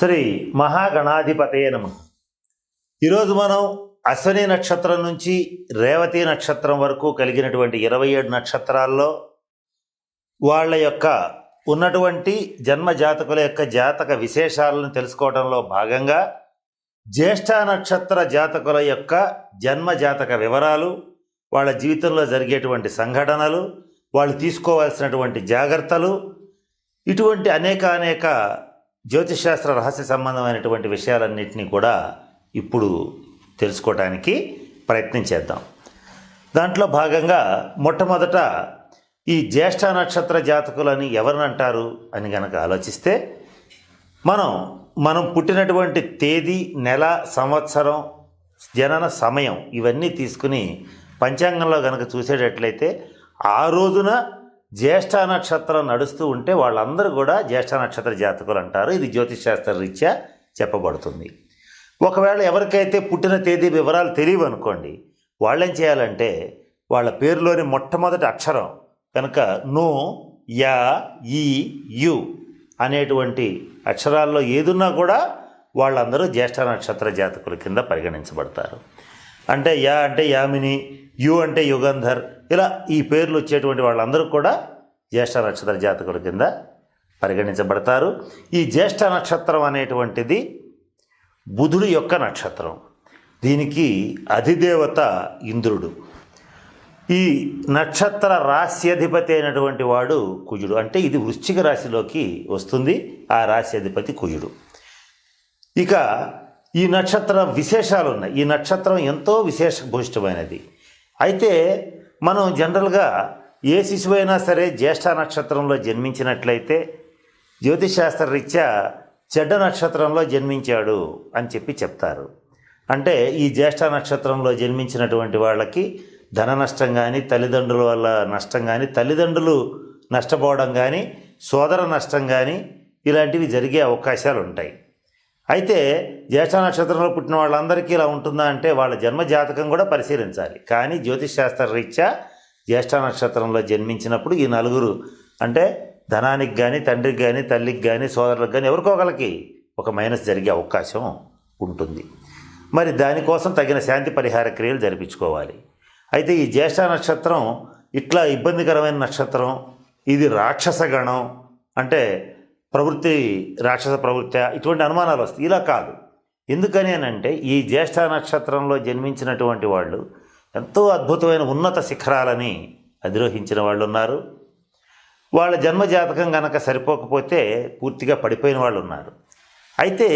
శ్రీ మహాగణాధిపతే నమ. ఈరోజు మనం అశ్వని నక్షత్రం నుంచి రేవతి నక్షత్రం వరకు కలిగినటువంటి ఇరవై ఏడు నక్షత్రాల్లో వాళ్ళ యొక్క ఉన్నటువంటి జన్మ జాతకుల యొక్క జాతక విశేషాలను తెలుసుకోవడంలో భాగంగా జ్యేష్ఠ నక్షత్ర జాతకుల యొక్క జన్మ జాతక వివరాలు వాళ్ళ జీవితంలో జరిగేటువంటి సంఘటనలు వాళ్ళు తీసుకోవాల్సినటువంటి జాగ్రత్తలు ఇటువంటి అనేక అనేక జ్యోతిషాస్త్ర రహస్య సంబంధమైనటువంటి విషయాలన్నింటినీ కూడా ఇప్పుడు తెలుసుకోవటానికి ప్రయత్నం చేద్దాం. దాంట్లో భాగంగా మొట్టమొదట ఈ జ్యేష్ఠ నక్షత్ర జాతకులని ఎవరినంటారు అని గనక ఆలోచిస్తే మనం మనం పుట్టినటువంటి తేదీ నెల సంవత్సరం జనన సమయం ఇవన్నీ తీసుకుని పంచాంగంలో గనక చూసేటట్లయితే ఆ రోజున జ్యేష్ఠ నక్షత్రం నడుస్తూ ఉంటే వాళ్ళందరూ కూడా జ్యేష్ఠ నక్షత్ర జాతకులు అంటారు. ఇది జ్యోతిష్శాస్త్ర రీత్యా చెప్పబడుతుంది. ఒకవేళ ఎవరికైతే పుట్టిన తేదీ వివరాలు తెలియవు అనుకోండి వాళ్ళేం చేయాలంటే వాళ్ళ పేరులోని మొట్టమొదటి అక్షరం కనుక నో యా ఈ యు అనేటువంటి అక్షరాల్లో ఏదున్నా కూడా వాళ్ళందరూ జ్యేష్ఠ నక్షత్ర జాతకుల కింద పరిగణించబడతారు. అంటే యా అంటే యామిని యు అంటే యుగంధర్ ఇలా ఈ పేర్లు వచ్చేటువంటి వాళ్ళందరూ కూడా జ్యేష్ఠ నక్షత్ర జాతకుల కింద పరిగణించబడతారు. ఈ జ్యేష్ఠ నక్షత్రం అనేటువంటిది బుధుడు యొక్క నక్షత్రం. దీనికి అధిదేవత ఇంద్రుడు. ఈ నక్షత్ర రాశ్యధిపతి అయినటువంటి వాడు కుజుడు. అంటే ఇది వృశ్చిక రాశిలోకి వస్తుంది. ఆ రాశ్యధిపతి కుజుడు. ఇక ఈ నక్షత్ర విశేషాలు ఉన్నాయి ఈ నక్షత్రం ఎంతో విశేషభూయిష్టమైనది అయితే మనం జనరల్గా ఏ శిశువు అయినా సరే జ్యేష్ఠ నక్షత్రంలో జన్మించినట్లయితే జ్యోతిశాస్త్ర రీత్యా చెడ్డ నక్షత్రంలో జన్మించాడు అని చెప్పి చెప్తారు. అంటే ఈ జ్యేష్ఠ నక్షత్రంలో జన్మించినటువంటి వాళ్ళకి ధన నష్టం కానీ తల్లిదండ్రుల వల్ల నష్టం కానీ తల్లిదండ్రులు నష్టపోవడం కానీ సోదర నష్టం కానీ ఇలాంటివి జరిగే అవకాశాలు ఉంటాయి అయితే జ్యేష్ఠ నక్షత్రంలో పుట్టిన వాళ్ళందరికీ ఇలా ఉంటుందా అంటే వాళ్ళ జన్మ జాతకం కూడా పరిశీలించాలి. కానీ జ్యోతిష్ శాస్త్ర రీత్యా జ్యేష్ఠ నక్షత్రంలో జన్మించినప్పుడు ఈ నలుగురు అంటే ధనానికి కానీ తండ్రికి కానీ తల్లికి కానీ సోదరులకు కానీ ఎవరికో ఒకరికి ఒక మైనస్ జరిగే అవకాశం ఉంటుంది. మరి దానికోసం తగిన శాంతి పరిహార క్రియలు జరిపించుకోవాలి. అయితే ఈ జ్యేష్ఠ నక్షత్రం ఇట్లా ఇబ్బందికరమైన నక్షత్రం ఇది రాక్షస గణం అంటే ప్రవృత్తి రాక్షస ప్రవృత్తి ఇటువంటి అనుమానాలు వస్తాయి. ఇలా కాదు. ఎందుకని అని అంటే ఈ జ్యేష్ఠ నక్షత్రంలో జన్మించినటువంటి వాళ్ళు ఎంతో అద్భుతమైన ఉన్నత శిఖరాలని అధిరోహించిన వాళ్ళు ఉన్నారు. వాళ్ళ జన్మ జాతకం కనుక సరిపోకపోతే పూర్తిగా పడిపోయిన వాళ్ళు ఉన్నారు. అయితే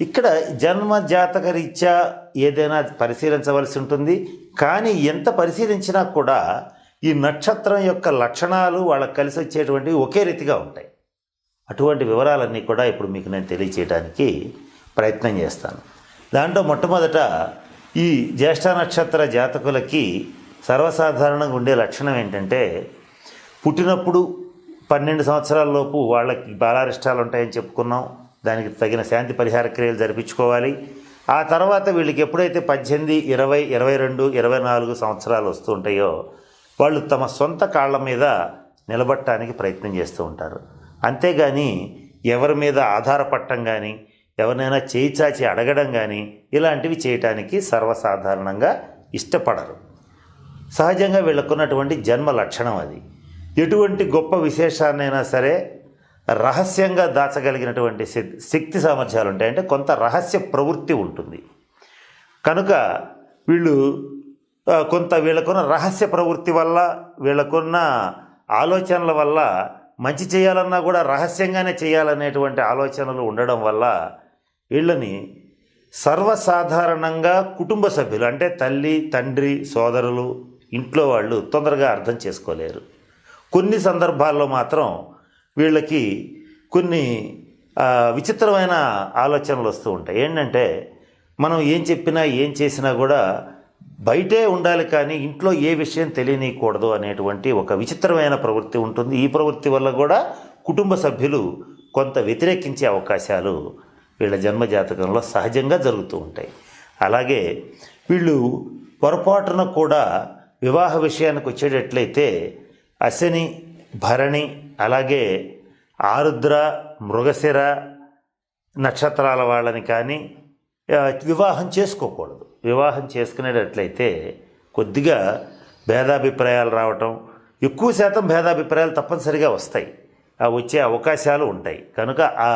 ఇక్కడ జన్మజాతక రీత్యా ఏదైనా పరిశీలించవలసి ఉంటుంది. కానీ ఎంత పరిశీలించినా కూడా ఈ నక్షత్రం యొక్క లక్షణాలు వాళ్ళకి కలిసి వచ్చేటువంటివి ఒకే రీతిగా ఉంటాయి. అటువంటి వివరాలన్నీ కూడా ఇప్పుడు మీకు నేను తెలియచేయడానికి ప్రయత్నం చేస్తాను. దాంట్లో మొట్టమొదట ఈ జ్యేష్ఠ నక్షత్ర జాతకులకి సర్వసాధారణంగా ఉండే లక్షణం ఏంటంటే పుట్టినప్పుడు పన్నెండు సంవత్సరాలలోపు వాళ్ళకి బాలారిష్టాలు ఉంటాయని చెప్పుకున్నాం. దానికి తగిన శాంతి పరిహార క్రియలు జరిపించుకోవాలి. ఆ తర్వాత వీళ్ళకి ఎప్పుడైతే పద్దెనిమిది ఇరవై ఇరవై రెండు ఇరవై నాలుగు సంవత్సరాలు వస్తూ ఉంటాయో వాళ్ళు తమ సొంత కాళ్ళ మీద నిలబట్టడానికి ప్రయత్నం చేస్తూ ఉంటారు. అంతేగాని ఎవరి మీద ఆధారపడటం కానీ ఎవరినైనా చేయి చాచి అడగడం కానీ ఇలాంటివి చేయటానికి సర్వసాధారణంగా ఇష్టపడరు. సహజంగా వీళ్ళకున్నటువంటి జన్మ లక్షణం అది. ఎటువంటి గొప్ప విశేషాన్నైనా సరే రహస్యంగా దాచగలిగినటువంటి శక్తి సామర్థ్యాలు ఉంటాయి అంటే కొంత రహస్య ప్రవృత్తి ఉంటుంది. కనుక వీళ్ళు కొంత వీళ్ళకున్న రహస్య ప్రవృత్తి వల్ల వీళ్ళకున్న ఆలోచనల వల్ల మంచి చేయాలన్నా కూడా రహస్యంగానే చేయాలనేటువంటి ఆలోచనలు ఉండడం వల్ల వీళ్ళని సర్వసాధారణంగా కుటుంబ సభ్యులు అంటే తల్లి తండ్రి సోదరులు ఇంట్లో వాళ్ళు తొందరగా అర్థం చేసుకోలేరు. కొన్ని సందర్భాల్లో మాత్రం వీళ్ళకి కొన్ని విచిత్రమైన ఆలోచనలు వస్తూ ఉంటాయి. ఏంటంటే మనం ఏం చెప్పినా ఏం చేసినా కూడా బయటే ఉండాలి కానీ ఇంట్లో ఏ విషయం తెలియనీయకూడదు అనేటువంటి ఒక విచిత్రమైన ప్రవృత్తి ఉంటుంది. ఈ ప్రవృత్తి వల్ల కూడా కుటుంబ సభ్యులు కొంత వ్యతిరేకించే అవకాశాలు వీళ్ళ జన్మ జాతకంలో సహజంగా జరుగుతూ ఉంటాయి. అలాగే వీళ్ళు పొరపాటున కూడా వివాహ విషయానికి వచ్చేటట్లయితే అశని భరణి అలాగే ఆరుద్ర మృగశిర నక్షత్రాల వాళ్ళని కానీ వివాహం చేసుకోకూడదు. వివాహం చేసుకునేటట్లయితే కొద్దిగా భేదాభిప్రాయాలు రావటం ఎక్కువ శాతం భేదాభిప్రాయాలు తప్పనిసరిగా వస్తాయి. ఆ వచ్చే అవకాశాలు ఉంటాయి. కనుక ఆ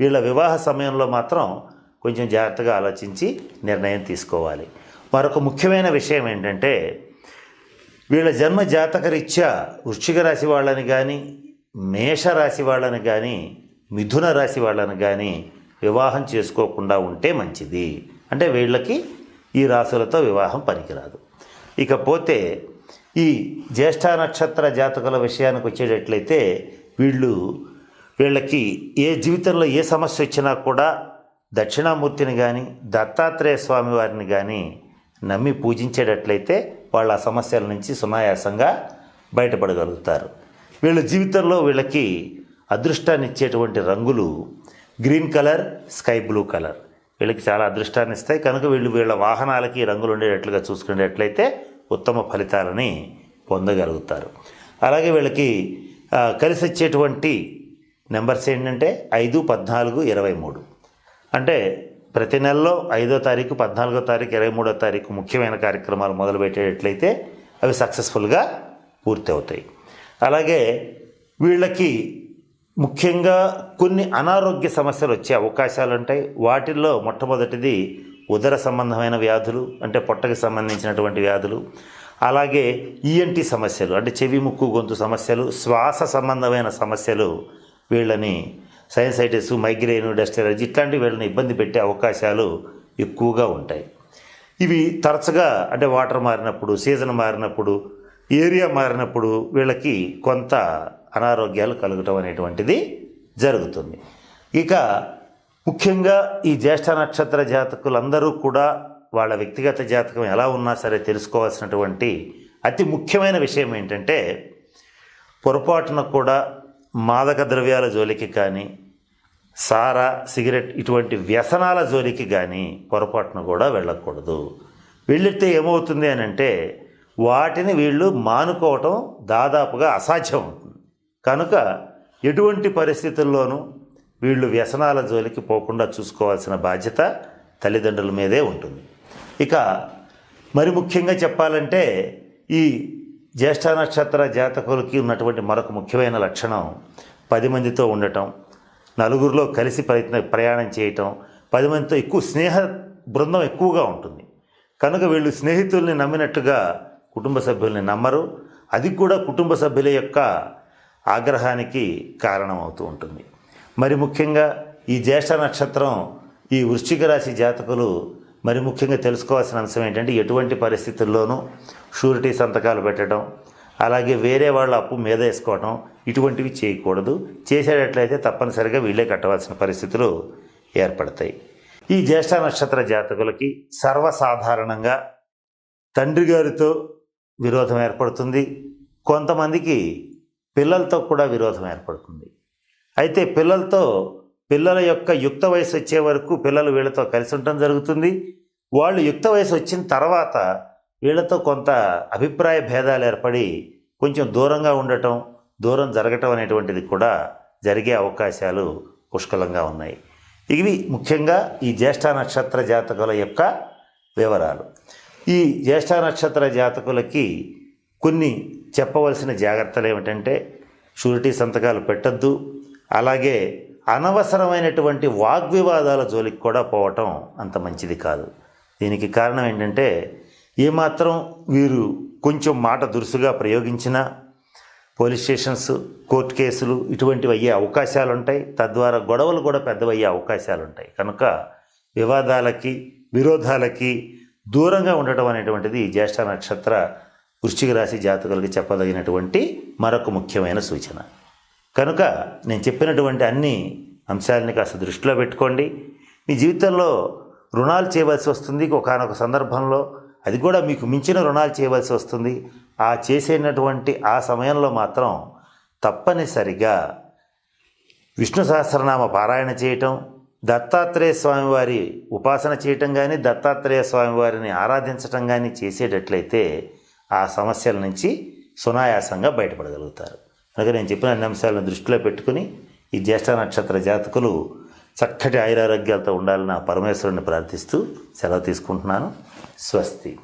వీళ్ళ వివాహ సమయంలో మాత్రం కొంచెం జాగ్రత్తగా ఆలోచించి నిర్ణయం తీసుకోవాలి. మరొక ముఖ్యమైన విషయం ఏంటంటే వీళ్ళ జన్మ జాతక రీత్యా వృశ్చిక రాశి వాళ్ళని కానీ మేషరాశి వాళ్ళని కానీ మిథున రాశి వాళ్ళని కానీ వివాహం చేసుకోకుండా ఉంటే మంచిది. అంటే వీళ్ళకి ఈ రాశులతో వివాహం పనికిరాదు. ఇకపోతే ఈ జ్యేష్ఠ నక్షత్ర జాతకుల విషయానికి వచ్చేటట్లయితే వీళ్ళు వీళ్ళకి ఏ జీవితంలో ఏ సమస్య వచ్చినా కూడా దక్షిణామూర్తిని కానీ దత్తాత్రేయ స్వామి వారిని కానీ నమ్మి పూజించేటట్లయితే వాళ్ళ సమస్యల నుంచి సునాయాసంగా బయటపడగలుగుతారు. వీళ్ళ జీవితంలో వీళ్ళకి అదృష్టాన్ని ఇచ్చేటువంటి రంగులు green colour sky blue colour. వీళ్ళకి చాలా అదృష్టాన్ని ఇస్తాయి. కనుక వీళ్ళు వీళ్ళ వాహనాలకి రంగులు ఉండేటట్లుగా చూసుకునేటట్లయితే ఉత్తమ ఫలితాలని పొందగలుగుతారు. అలాగే వీళ్ళకి కలిసి వచ్చేటువంటి నెంబర్స్ ఏంటంటే ఐదు పద్నాలుగు ఇరవై మూడు. అంటే ప్రతి నెలలో ఐదో తారీఖు పద్నాలుగో తారీఖు ఇరవై మూడో తారీఖు ముఖ్యమైన కార్యక్రమాలు మొదలుపెట్టేటట్లయితే అవి సక్సెస్ఫుల్గా పూర్తి అవుతాయి అలాగే వీళ్ళకి ముఖ్యంగా కొన్ని అనారోగ్య సమస్యలు వచ్చే అవకాశాలు ఉంటాయి వాటిల్లో మొట్టమొదటిది ఉదర సంబంధమైన వ్యాధులు అంటే పొట్టకి సంబంధించినటువంటి వ్యాధులు. అలాగే ఈఎన్టీ సమస్యలు అంటే చెవి ముక్కు గొంతు సమస్యలు శ్వాస సంబంధమైన సమస్యలు వీళ్ళని సైనసైటిస్ మైగ్రేన్ డస్ట్ ఎలర్జీ ఇట్లాంటివి వీళ్ళని ఇబ్బంది పెట్టే అవకాశాలు ఎక్కువగా ఉంటాయి. ఇవి తరచుగా అంటే వాటర్ మారినప్పుడు సీజన్ మారినప్పుడు ఏరియా మారినప్పుడు వీళ్ళకి కొంత అనారోగ్యాలు కలగటం అనేటువంటిది జరుగుతుంది. ఇక ముఖ్యంగా ఈ జ్యేష్ఠ నక్షత్ర జాతకులందరూ కూడా వాళ్ళ వ్యక్తిగత జాతకం ఎలా ఉన్నా సరే తెలుసుకోవాల్సినటువంటి అతి ముఖ్యమైన విషయం ఏంటంటే పొరపాటున కూడా మాదక ద్రవ్యాల జోలికి కానీ సారా సిగరెట్ ఇటువంటి వ్యసనాల జోలికి కానీ పొరపాటున కూడా వెళ్ళకూడదు. వెళ్ళితే ఏమవుతుంది అని అంటే వాటిని వీళ్ళు మానుకోవటం దాదాపుగా అసాధ్యం అవుతుంది. కనుక ఎటువంటి పరిస్థితుల్లోనూ వీళ్ళు వ్యసనాల జోలికి పోకుండా చూసుకోవాల్సిన బాధ్యత తల్లిదండ్రుల మీదే ఉంటుంది. ఇక మరి ముఖ్యంగా చెప్పాలంటే ఈ జ్యేష్ఠ నక్షత్ర జాతకులకి ఉన్నటువంటి మరొక ముఖ్యమైన లక్షణం పది మందితో ఉండటం నలుగురిలో కలిసి ప్రయత్న ప్రయాణం చేయటం పది మందితో ఎక్కువ స్నేహ బృందం ఎక్కువగా ఉంటుంది. కనుక వీళ్ళు స్నేహితుల్ని నమ్మినట్టుగా కుటుంబ సభ్యుల్ని నమ్మరు. అది కూడా కుటుంబ సభ్యుల యొక్క ఆగ్రహానికి కారణమవుతూ ఉంటుంది. మరి ముఖ్యంగా ఈ జ్యేష్ఠ నక్షత్రం ఈ వృశ్చిక రాశి జాతకులు మరి ముఖ్యంగా తెలుసుకోవాల్సిన అంశం ఏంటంటే ఎటువంటి పరిస్థితుల్లోనూ షూరిటీ సంతకాలు పెట్టడం అలాగే వేరే వాళ్ళ అప్పు మీద వేసుకోవడం ఇటువంటివి చేయకూడదు. చేసేటట్లయితే తప్పనిసరిగా వీళ్ళే కట్టవలసిన పరిస్థితులు ఏర్పడతాయి. ఈ జ్యేష్ఠ నక్షత్ర జాతకులకి సర్వసాధారణంగా తండ్రి గారితో విరోధం ఏర్పడుతుంది. కొంతమందికి పిల్లలతో కూడా విరోధం ఏర్పడుతుంది. అయితే పిల్లలతో పిల్లల యొక్క యుక్త వయసు వచ్చే వరకు పిల్లలు వీళ్ళతో కలిసి ఉండటం జరుగుతుంది. వాళ్ళు యుక్త వయసు వచ్చిన తర్వాత వీళ్ళతో కొంత అభిప్రాయ భేదాలు ఏర్పడి కొంచెం దూరంగా ఉండటం దూరం జరగటం అనేటువంటిది కూడా జరిగే అవకాశాలు పుష్కలంగా ఉన్నాయి. ఇవి ముఖ్యంగా ఈ జ్యేష్ఠ నక్షత్ర జాతకుల యొక్క వివరాలు. ఈ జ్యేష్ఠ నక్షత్ర జాతకులకి కొన్ని చెప్పవలసిన జాగ్రత్తలు ఏమిటంటే షూరిటీ సంతకాలు పెట్టద్దు. అలాగే అనవసరమైనటువంటి వాగ్వివాదాల జోలికి కూడా పోవటం అంత మంచిది కాదు. దీనికి కారణం ఏంటంటే ఏమాత్రం వీరు కొంచెం మాట దురుసుగా ప్రయోగించినా పోలీస్ స్టేషన్స్ కోర్టు కేసులు ఇటువంటివి అయ్యే అవకాశాలు ఉంటాయి తద్వారా గొడవలు కూడా పెద్దవయ్యే అవకాశాలు ఉంటాయి కనుక వివాదాలకి విరోధాలకి దూరంగా ఉండటం అనేటువంటిది జ్యేష్ఠ నక్షత్ర వృశ్చిక రాశి జాతకులకి చెప్పదగినటువంటి మరొక ముఖ్యమైన సూచన. కనుక నేను చెప్పినటువంటి అన్ని అంశాలని కాస్త దృష్టిలో పెట్టుకోండి. మీ జీవితంలో రుణాలు చేయవలసి వస్తుంది ఒకనొక సందర్భంలో. అది కూడా మీకు మించిన రుణాలు చేయవలసి వస్తుంది. ఆ చేసేటటువంటి ఆ సమయంలో మాత్రం తప్పనిసరిగా విష్ణు సహస్రనామ పారాయణ చేయటం దత్తాత్రేయ స్వామివారి ఉపాసన చేయటం కానీ దత్తాత్రేయ స్వామివారిని ఆరాధించటం కానీ చేసేటట్లయితే ఆ సమస్యల నుంచి సునాయాసంగా బయటపడగలుగుతారు. కనుక నేను చెప్పిన అన్ని అంశాలను దృష్టిలో పెట్టుకుని ఈ జ్యేష్ఠ నక్షత్ర జాతకులు చక్కటి ఆయురారోగ్యాలతో ఉండాలని నా పరమేశ్వరుని ప్రార్థిస్తూ సెలవు తీసుకుంటున్నాను. స్వస్తి.